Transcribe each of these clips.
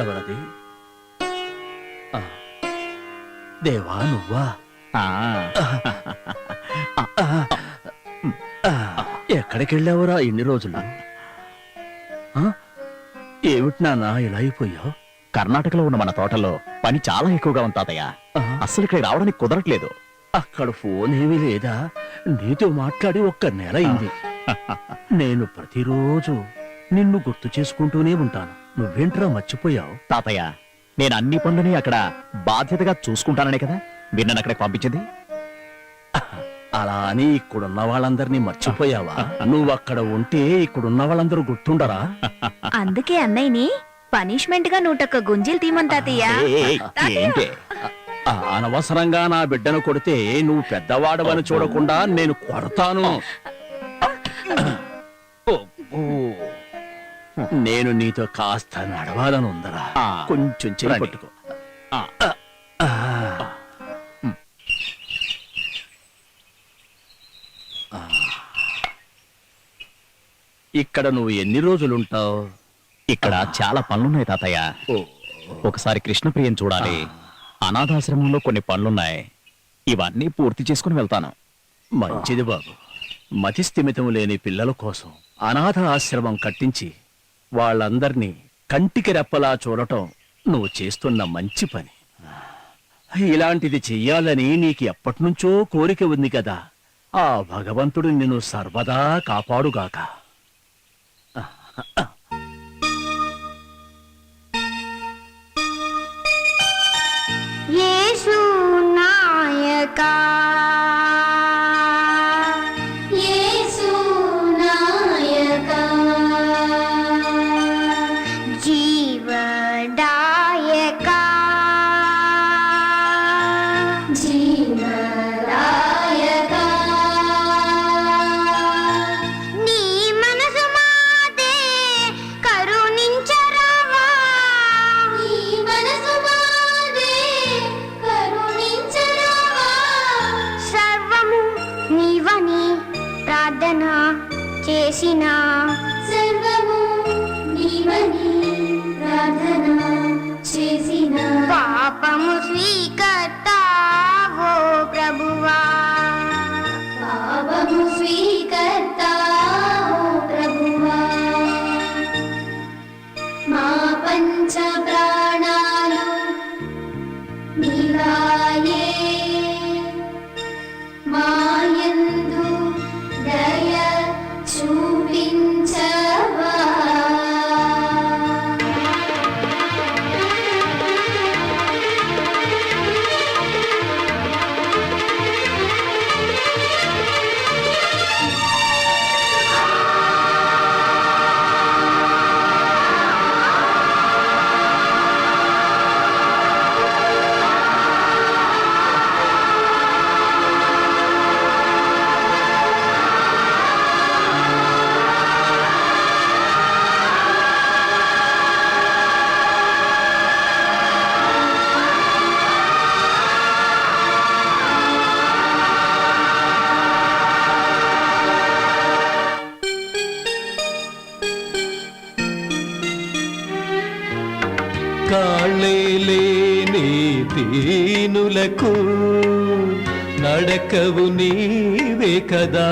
ఎవరది? దేవా నువ్వా? ఎక్కడికి వెళ్ళావురా ఇన్ని రోజులు? ఏమిటి నాన్న ఇలా అయిపోయావు? కర్ణాటకలో ఉన్న మన తోటలో పని చాలా ఎక్కువగా ఉంది తాతయ్య. అస్సలు ఇక్కడ రావడానికి కుదరట్లేదు. అక్కడ ఫోన్ ఏమీ లేదా? నీతో మాట్లాడి ఒక్క నెల అయింది. నేను ప్రతిరోజు నిన్ను గుర్తు చేసుకుంటూనే ఉంటాను. నువ్వేంట్రా మర్చిపోయావు? తాతయ్య నేను అన్ని పనులని అక్కడ బాధ్యతగా చూసుకుంటాననే కదా? మీరు నన్ను అక్కడికి పంపించింది? అలా అని ఇక్కడున్న వాళ్ళందరినీ మర్చిపోయావా? నువ్వు అక్కడ ఉంటే ఇక్కడున్న వాళ్ళందరూ గుర్తుండరా? అందుకే అన్నయ్యని పనిష్మెంట్గా నూటొక్క గుంజీలు తీమన్ తాతయ్య. ఏంటి? అనవసరంగా నా బిడ్డను కొడితే నువ్వు పెద్దవాడవని చూడకుండా నేను కొడతాను. నేను నీతో కాస్త నడవాలని ఉందరా కొంచెం చెయ్యి. పట్టుకో. ఇక్కడ నువ్వు ఎన్ని రోజులుంటావు? ఇక్కడ చాలా పనులున్నాయి తాతయ్య. ఒకసారి కృష్ణప్రియం చూడాలి. అనాథాశ్రమంలో కొన్ని పనులున్నాయి. ఇవన్నీ పూర్తి చేసుకుని వెళ్తాను. మంచిది బాబు. మతి స్థిమితం లేని పిల్లల కోసం అనాథ ఆశ్రమం కట్టించి వాళ్ళందర్నీ కంటికి రెప్పలా చూడటం నువ్వు చేస్తున్న మంచి పని. ఇలాంటిది చెయ్యాలని నీకు ఎప్పటినుంచో కోరిక ఉంది కదా. ఆ భగవంతుడు నిన్ను సర్వదా కాపాడుగాక. యేసు నాయకా. చేసిన సర్వము దీనులకు నడకవు నీవే కదా.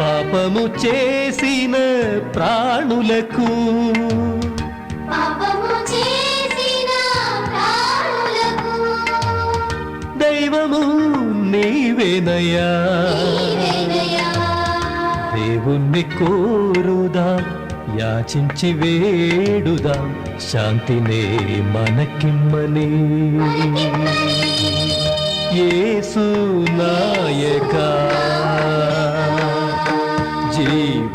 పాపము చేసిన ప్రాణులకు నీవేనయ్యా. దేవుణ్ణి కోరుదా యాచించి వేడుదా శాంతినే మనకిమ్మని. యేసు నాయకా జీవదాయకా.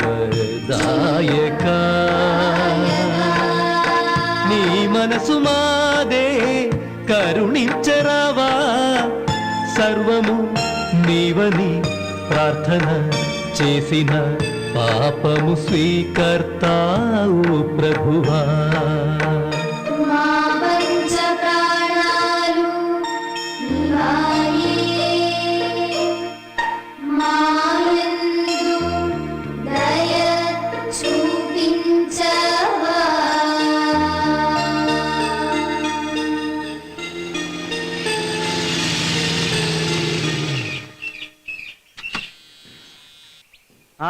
నీ మనసు మాదే కరుణించరావా. సర్వము నీవని ప్రార్థన చేసిన పాపము స్వీకర్తావు ప్రభువా.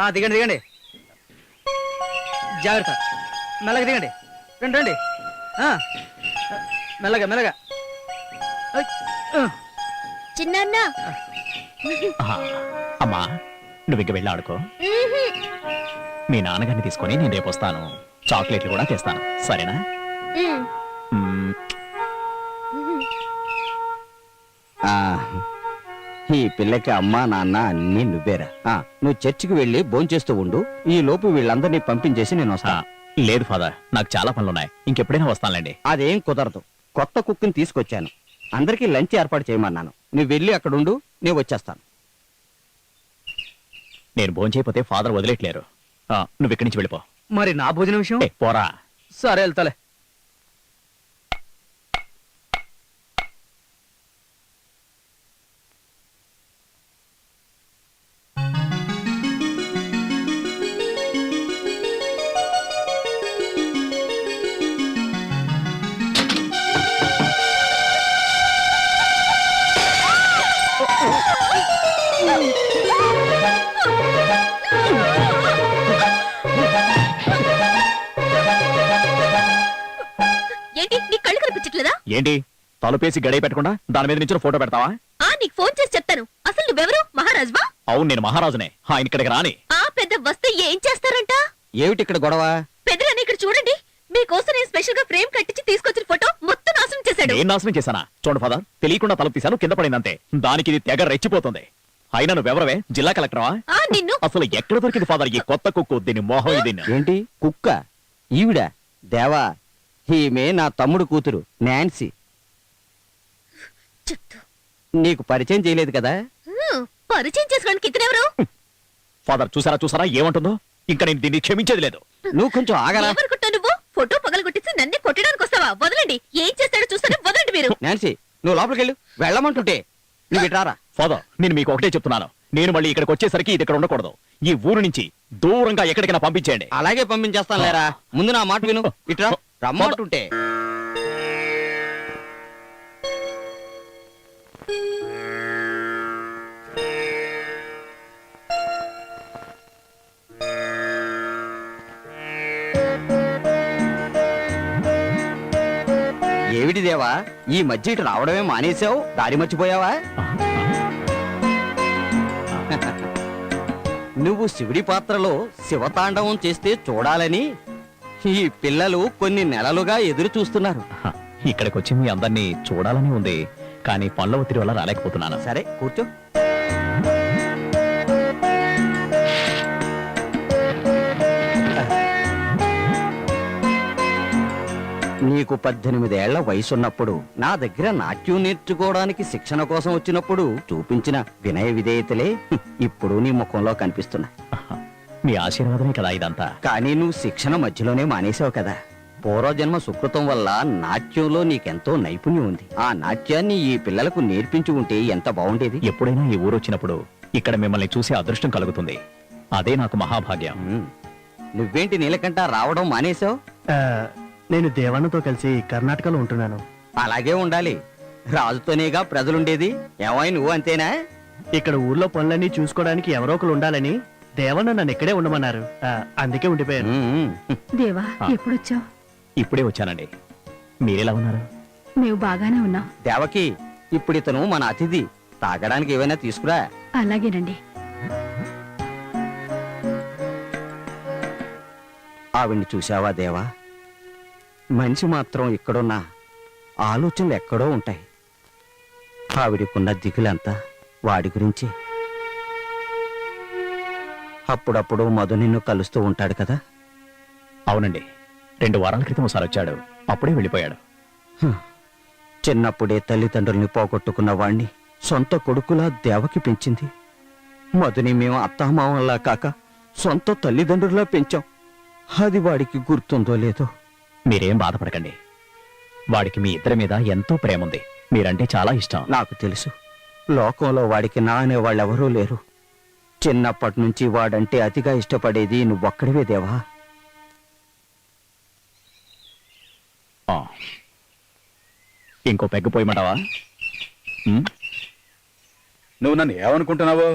దిగండి దిగండి. జాగ్రత్త. మెల్లగా దిగండి. రండి రండి. ఆ, మెల్లగా మెల్లగా. చిన్న. అమ్మా నువ్వు ఇంక వెళ్ళి ఆడుకో మీ నాన్నగారిని తీసుకొని నేను రేపు వస్తాను. చాక్లెట్లు కూడా తెస్తాను. సరేనా. ఆ, ఈ పిల్లకి అమ్మ నాన్న అన్ని నువ్వేరా. ఆ, నువ్వు చర్చికి వెళ్ళి భోంచేస్తూ ఉండు. ఈ లోపు వీళ్ళందరినీ పంపించేసి నేను ఆ, వస్తా లేదు ఫాదర్. నాకు చాలా పనులున్నాయి. ఇంకెప్పుడైనా వస్తానులేండి. అదేం కుదరదు. కొత్త కుక్కిని తీసుకొచ్చాను. అందరికీ లంచ్ ఏర్పాటు చేయమన్నాను. నువ్వు వెళ్ళి అక్కడ ఉండు నేను వచ్చేస్తాను. నేను భోంచేయపోతే ఫాదర్ వదిలేట్లేరు. ఆ, నువ్వు ఇక్కడి నుంచి వెళ్ళిపో. మరి నా భోజనం విషయం? ఏ, పోరా. సరే వెళ్తాలే. ఏంటి? తలుపేసి గడియ పెట్టకుండా దాని మీద నుంచి ఫోటో పెడతావా? ఆ నీకు ఫోన్ చేసి చెప్తాను. అసలు నువ్వెవరు? మహారాజ్వా? అవును నేను మహారాజునే. ఆయన ఇక్కడికి రాని. ఆ పెద్ద వస్తే ఏం చేస్తారంట? ఏమిటి ఇక్కడ గొడవ? పెద్దలని ఇక్కడ చూడండి. మీకోసం నేను స్పెషల్గా ఫ్రేమ్ కట్టించి తీసుకొచ్చిన ఫోటో మొత్తం నాశనం చేశాడు. నేను నాశనం చేశానా? చూడండి ఫాదర్. తెలియకుండా తలుపు తీశాను కింద పడిందంతే. దానికి ఇది తెగ రెచ్చిపోతుంది. అయినా నువ్వెవరవే? జిల్లా కలెక్టరా? ఆ నిన్ను. అసలు ఎక్కడ దొరికింది ఫాదర్? ఈ కొత్త కుక్కు దీని మోహం ఇది ఏంటి? కుక్క? ఈవిడ? దేవా? ఈమె నా తమ్ముడు కూతురు నాన్సీ. నీకు పరిచయం చేయలేదు కదా? పరిచయం చేసుకోవడానికి ఇతనెవరు ఫాదర్ చూసారా చూసారా ఏమంటుందో? ఇంకా నేను దీన్ని క్షమించేది లేదు. నువ్వు కొంచెం ఆగరా. నువ్వు? ఫోటో పగలగొట్టేసి నన్నే కొట్టడానికి వస్తావా? వదలండి. ఏం చేస్తాడో చూస్తాను వదలండి మీరు. నాన్సీ నువ్వు లోపలికి వెళ్ళు. వెళ్ళమంటుంటే. నువ్వు ఇటారా ఫాదర్ నేను మీకు ఒకటే చెప్తున్నాను. నేను మళ్ళీ ఇక్కడికి వచ్చేసరికి ఇది ఇక్కడ ఉండకూడదు. ఈ ఊరు నుంచి దూరంగా ఎక్కడికైనా పంపించేయండి. అలాగే పంపించేస్తాను లేరా ముందు నా మాట విను. ఇట్రా రమ్మంటుంటే. ఏమిటి దేవా ఈ మధ్య ఇటు రావడమే మానేశావు? దారి మర్చిపోయావా? నువ్వు శివుడి పాత్రలో శివతాండవం చేస్తే చూడాలని ఈ పిల్లలు కొన్ని నెలలుగా ఎదురు చూస్తున్నారు. ఇక్కడికి వచ్చి మీ అందరినీ చూడాలని ఉంది. కానీ పనుల ఒత్తిడి వల్ల రాలేకపోతున్నాను. సరే కూర్చో. నీకు పద్దెనిమిదేళ్ళ వయసున్నప్పుడు నా దగ్గర నాట్యం నేర్చుకోవడానికి శిక్షణ కోసం వచ్చినప్పుడు చూపించిన వినయ విధేయతలే ఇప్పుడు నీ ముఖంలో కనిపిస్తున్నాయి. హ, మీ ఆశీర్వాదమే కదా ఇదంతా. కానీ నువ్వు శిక్షణ మధ్యలోనే మానేశావు కదా. పూర్వజన్మ సుకృతం వల్ల నాట్యంలో నీకెంతో నైపుణ్యం ఉంది. ఆ నాట్యాన్ని ఈ పిల్లలకు నేర్పించి ఉంటే ఎంత బాగుండేది? ఎప్పుడైనా ఈ ఊరు వచ్చినప్పుడు ఇక్కడ మిమ్మల్ని చూసే అదృష్టం కలుగుతుంది. అదే నాకు మహాభాగ్యం. ఉమ్. నువ్వేంటి నీలకంట రావడం మానేశావు? నేను దేవన్నతో కలిసి కర్ణాటకలో ఉంటున్నాను. అలాగే ఉండాలి. రాజుతోనేగా ప్రజలుండేది. ఏమై నువ్వు అంతేనా? ఇక్కడ ఊర్లో పనులన్నీ చూసుకోవడానికి ఎవరో ఒకరు ఉండాలని దేవన్న నన్ను ఇక్కడే ఉండమన్నారు. ఆ, అందుకే ఉండిపోయాను. దేవా. ఎప్పుడొచ్చావు? ఇప్పుడే వచ్చానండి. మీరెలా ఉన్నారు? మేము బాగానే ఉన్నాం. దేవకి ఇప్పుడు ఇతను మన అతిథి. తాగడానికి ఏమైనా తీసుకురా. అలాగేనండి. ఆవిడ్ని చూశావా దేవా? మనిషి మాత్రం ఇక్కడున్నా ఆలోచనలు ఎక్కడో ఉంటాయి. ఆవిడికున్న దిగులంతా వాడి గురించి. అప్పుడప్పుడు మధు నిన్ను కలుస్తూ ఉంటాడు కదా? అవునండి. రెండు వారాల క్రితం ఒకసారి వచ్చాడు. అప్పుడే వెళ్ళిపోయాడు. చిన్నప్పుడే తల్లిదండ్రుల్ని పోగొట్టుకున్న వాణ్ణి సొంత కొడుకులా దేవకి పెంచింది. మధుని మేము అత్తామామలా కాక సొంత తల్లిదండ్రులా పెంచాం. అది వాడికి గుర్తుందో లేదో? మీరేం బాధపడకండి. వాడికి మీ ఇద్దరి మీద ఎంతో ప్రేమ ఉంది మీరంటే చాలా ఇష్టం. నాకు తెలుసు. లోకంలో వాడికి నా అనేవాళ్ళెవరూ లేరు. చిన్నప్పటి నుంచి వాడంటే అతిగా ఇష్టపడేది నువ్వొక్కడివే దేవా. ఆ. ఇంకో పెగ్గు పోయమంటావా? ఉమ్, నువ్వు నన్ను ఏమనుకుంటున్నావు?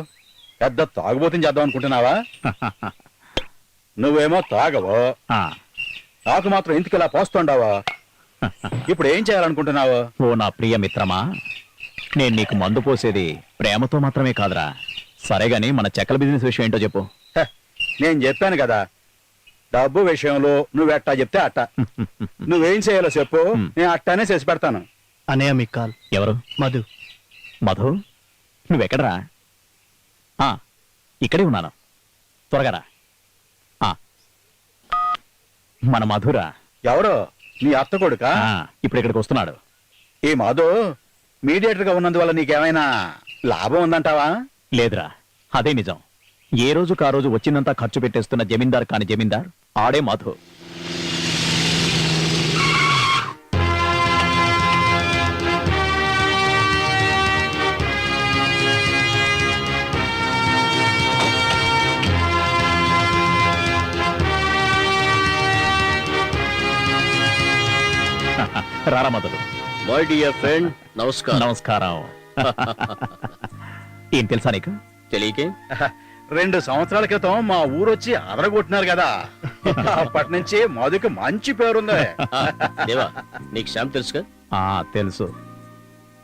పెద్ద తాగుబోతుని చేద్దాం అనుకుంటున్నావా? నువ్వేమో తాగవు. ఆ, నాకు మాత్రం ఇంటికి ఇలా పోస్తుండావా? ఇప్పుడు ఏం చేయాలనుకుంటున్నావు? ఓ నా ప్రియ మిత్రమా నేను నీకు మందు పోసేది ప్రేమతో మాత్రమే కాదురా. సరే గాని మన చెక్కల బిజినెస్ విషయం ఏంటో చెప్పు. నేను చెప్పాను కదా. డబ్బు విషయంలో నువ్వు ఎట్టా చెప్తే అట్ట. నువ్వేం చేయాలో చెప్పు. నేను అట్టానే చేసి పెడతాను. అనయ్య మీకు కాల్. ఎవరు? మధు. మధు? నువ్వెక్కడరా? ఆ, ఇక్కడే ఉన్నాను. త్వరగా రా. ఆ, మన మధురా. ఎవరు? నీ అత్త కొడుక? ఆ, ఇప్పుడు ఇక్కడికి వస్తున్నాడు. ఈ మాధు మీడియేటర్గా ఉన్నందువల్ల నీకేమైనా లాభం ఉందంటావా? లేదురా. అదే నిజం. ఏ రోజుకు ఆ రోజు వచ్చిందంతా ఖర్చు పెట్టేస్తున్న జమీందార్ కాని జమీందార్? ఆడే మధు. రారా మధులు మై డియర్ ఫ్రెండ్ నమస్కారం. నమస్కారం. ఏం తెలుసా నీకు? తెలియకే. రెండు సంవత్సరాల క్రితం మా ఊరొచ్చి అదరగొట్టినారు కదా. అప్పటి నుంచి మధుకి మంచి పేరుంది. దేవా నీకు శ్యామ్ తెలుసుగా? ఆ తెలుసు.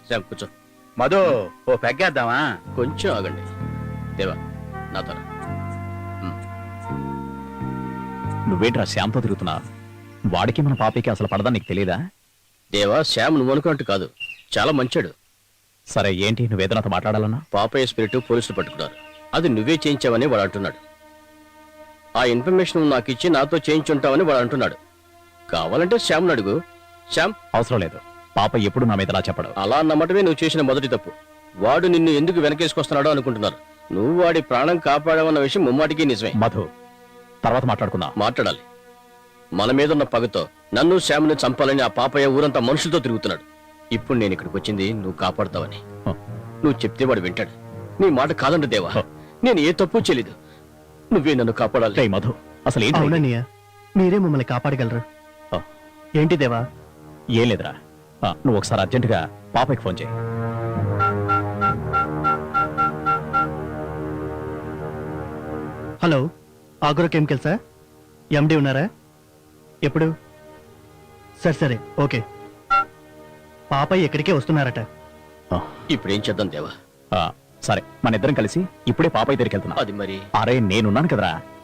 శ్యామ్ కూర్చో. మధు ఓ పెగ్గేద్దామా? కొంచెం ఆగండి. దేవా నా తర నువ్వేంట్రా శ్యామ్తో తిరుగుతున్నావు వాడికి మన పాపకి అసలు పడదా నీకు తెలియదా దేవా శ్యామ్ నువ్వు అనుకున్నట్టు కాదు. చాలా మంచాడు. సరే ఏంటి? నువ్వేదో నాతో మాట్లాడాలన్నా? పాపయ్య స్పిరిట్ పోలీసులు పట్టుకున్నారు. అది నువ్వే చేయించావని వాడు అంటున్నాడు. ఆ ఇన్ఫర్మేషన్ నాకు ఇచ్చి నాతో చేయించుంటావని వాడు అంటున్నాడు. కావాలంటే శ్యామ్ని అడుగు. శ్యామ్? అవసరం లేదు. పాప ఎప్పుడు నా మీద ఇలా చెప్పడు. అలా నమ్మటమే నువ్వు చేసిన మొదటి తప్పు. వాడు నిన్ను ఎందుకు వెనకేసుకొస్తున్నాడో అనుకుంటున్నారు. నువ్వు వాడి ప్రాణం కాపాడావన్న విషయం ముమ్మాటికి నిజమే. మధు తర్వాత మాట్లాడుకుందాం. మాట్లాడాలి. మన మీద ఉన్న పగతో నన్ను శ్యామ్ని చంపాలని ఆ పాపయ్య ఊరంతా మనుషులతో తిరుగుతున్నాడు. ఇప్పుడు నేను ఇక్కడికి వచ్చింది నువ్వు కాపాడుతావని. నువ్వు చెప్తే వాడు వింటాడు. నీ మాట కాదండి దేవా. నేను ఏ తప్పు చేయలేదు. నువ్వే నన్ను కాపాడాలి. మధు అసలు ఏంటి ఇది? అవునన్నయ్య మీరే మమ్మల్ని కాపాడగలరు. ఆ, ఏంటి దేవా? ఏం లేదురా. ఆ, నువ్వు ఒకసారి అర్జెంటుగా పాపకి ఫోన్ చేయి. Hello agro కెమికల్సా? ఎండి ఉన్నారా? ఎప్పుడు? సరే సరే ఓకే. పాపయ్య ఎక్కడికే వస్తున్నారట. ఆ, ఇప్పుడు ఏం చేద్దాం దేవా? ఆ, సరే మన ఇద్దరం కలిసి ఇప్పుడే పాపయ్య దగ్గరికి వెళ్తున్నా. అది మరి? అరే నేనున్నాను కదరా.